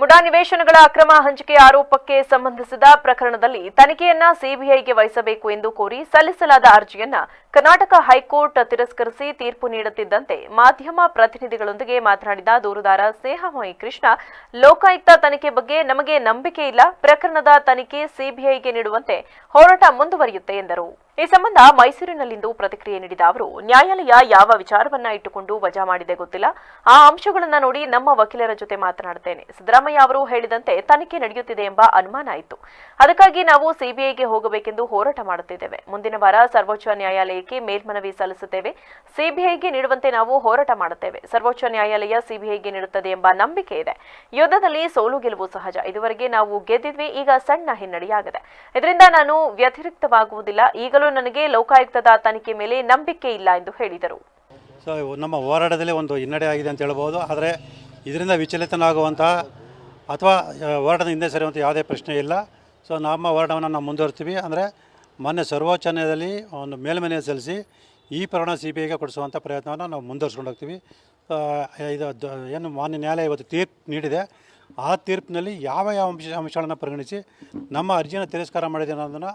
ಮುಡಾ ನಿವೇಶನಗಳ ಅಕ್ರಮ ಹಂಚಿಕೆ ಆರೋಪಕ್ಕೆ ಸಂಬಂಧಿಸಿದ ಪ್ರಕರಣದಲ್ಲಿ ತನಿಖೆಯನ್ನ ಸಿಬಿಐಗೆ ವಹಿಸಬೇಕು ಎಂದು ಕೋರಿ ಸಲ್ಲಿಸಲಾದ ಅರ್ಜಿಯನ್ನ ಕರ್ನಾಟಕ ಹೈಕೋರ್ಟ್ ತಿರಸ್ಕರಿಸಿ ತೀರ್ಪು ನೀಡುತ್ತಿದ್ದಂತೆ ಮಾಧ್ಯಮ ಪ್ರತಿನಿಧಿಗಳೊಂದಿಗೆ ಮಾತನಾಡಿದ ದೂರುದಾರ ಸ್ನೇಹಮಯಿ ಕೃಷ್ಣ, ಲೋಕಾಯುಕ್ತ ತನಿಖೆ ಬಗ್ಗೆ ನಮಗೆ ನಂಬಿಕೆ ಇಲ್ಲ, ಪ್ರಕರಣದ ತನಿಖೆ ಸಿಬಿಐಗೆ ನೀಡುವಂತೆ ಹೋರಾಟ ಮುಂದುವರಿಯುತ್ತೆ ಎಂದರು. ಈ ಸಂಬಂಧ ಮೈಸೂರಿನಲ್ಲಿಂದು ಪ್ರತಿಕ್ರಿಯೆ ನೀಡಿದ ಅವರು, ನ್ಯಾಯಾಲಯ ಯಾವ ವಿಚಾರವನ್ನ ಇಟ್ಟುಕೊಂಡು ವಜಾ ಮಾಡಿದೆ ಗೊತ್ತಿಲ್ಲ. ಆ ಅಂಶಗಳನ್ನ ನೋಡಿ ನಮ್ಮ ವಕೀಲರ ಜೊತೆ ಮಾತನಾಡುತ್ತೇನೆ ಸಿದ್ದರಾಮಯ್ಯ ಅವರು ಹೇಳಿದಂತೆ ತನಿಖೆ ನಡೆಯುತ್ತಿದೆ ಎಂಬ ಅನುಮಾನ ಇತ್ತು ಅದಕ್ಕಾಗಿ ನಾವು ಸಿಬಿಐಗೆ ಹೋಗಬೇಕೆಂದು ಹೋರಾಟ ಮಾಡುತ್ತಿದ್ದೇವೆ. ಮುಂದಿನ ವಾರ ಸರ್ವೋಚ್ಚ ನ್ಯಾಯಾಲಯಕ್ಕೆ ಮೇಲ್ಮನವಿ ಸಲ್ಲಿಸುತ್ತೇವೆ. ಸಿಬಿಐಗೆ ನೀಡುವಂತೆ ನಾವು ಹೋರಾಟ ಮಾಡುತ್ತೇವೆ. ಸರ್ವೋಚ್ಚ ನ್ಯಾಯಾಲಯ ಸಿಬಿಐಗೆ ನೀಡುತ್ತದೆ ಎಂಬ ನಂಬಿಕೆ ಇದೆ. ಯುದ್ಧದಲ್ಲಿ ಸೋಲು ಗೆಲುವು ಸಹಜ. ಇದುವರೆಗೆ ನಾವು ಗೆದ್ದಿದ್ವಿ, ಈಗ ಸಣ್ಣ ಹಿನ್ನಡೆಯಾಗಿದೆ. ಇದರಿಂದ ನಾನು ವ್ಯತಿರಿಕ್ತವಾಗುವುದಿಲ್ಲ. ಈಗಲೂ ನನಗೆ ಲೋಕಾಯುಕ್ತದ ತನಿಖೆ ಮೇಲೆ ನಂಬಿಕೆ ಇಲ್ಲ ಎಂದು ಹೇಳಿದರು. ಸೊ ನಮ್ಮ ಹೋರಾಟದಲ್ಲಿ ಒಂದು ಹಿನ್ನಡೆ ಆಗಿದೆ ಅಂತ ಹೇಳ್ಬೋದು. ಆದರೆ ಇದರಿಂದ ವಿಚಲಿತನಾಗುವಂಥ ಅಥವಾ ಹೋರಾಟದ ಹಿಂದೆ ಸರಿಯುವಂಥ ಯಾವುದೇ ಪ್ರಶ್ನೆ ಇಲ್ಲ. ಸೊ ನಮ್ಮ ಹೋರಾಟವನ್ನು ನಾವು ಮುಂದುವರ್ತೀವಿ ಅಂದರೆ ಮೊನ್ನೆ ಸರ್ವೋಚ್ಚ ನ್ಯಾಯಾಲಯದಲ್ಲಿ ಒಂದು ಮೇಲ್ಮನೆ ಸಲ್ಲಿಸಿ ಈ ಪ್ರಕರಣ ಸಿ ಬಿ ಐಗೆ ಕೊಡಿಸುವಂಥ ಪ್ರಯತ್ನವನ್ನು ನಾವು ಮುಂದುವರ್ಸ್ಕೊಂಡು ಹೋಗ್ತೀವಿ. ಇದು ಏನು ಮಾನ್ಯ ನ್ಯಾಯಾಲಯ ಇವತ್ತು ತೀರ್ಪು ನೀಡಿದೆ. ಆ ತೀರ್ಪಿನಲ್ಲಿ ಯಾವ ಯಾವ ಅಂಶ, ಅಂಶಗಳನ್ನು ಪರಿಗಣಿಸಿ ನಮ್ಮ ಅರ್ಜಿಯನ್ನು ತಿರಸ್ಕಾರ ಮಾಡಿದೆ ಅನ್ನೋದನ್ನು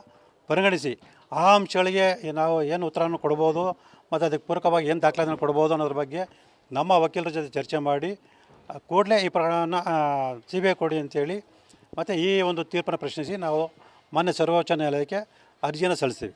ಪರಿಗಣಿಸಿ. ಆ ಅಂಶಗಳಿಗೆ ನಾವು ಏನು ಉತ್ತರವನ್ನು ಕೊಡ್ಬೋದು ಮತ್ತು ಅದಕ್ಕೆ ಪೂರಕವಾಗಿ ಏನು ದಾಖಲಾತಿಯನ್ನು ಕೊಡ್ಬೋದು ಅನ್ನೋದ್ರ ಬಗ್ಗೆ ನಮ್ಮ ವಕೀಲರ ಜೊತೆ ಚರ್ಚೆ ಮಾಡಿ ಕೂಡಲೇ ಈ ಪ್ರಕರಣವನ್ನು ಸಿ ಬಿ ಐ ಕೊಡಿ ಅಂತೇಳಿ ಮತ್ತು ಈ ಒಂದು ತೀರ್ಪನ್ನು ಪ್ರಶ್ನಿಸಿ ನಾವು ಮಾನ್ಯ ಸರ್ವೋಚ್ಚ ನ್ಯಾಯಾಲಯಕ್ಕೆ ಅರ್ಜಿಯನ್ನು ಸಲ್ಲಿಸ್ತೀವಿ.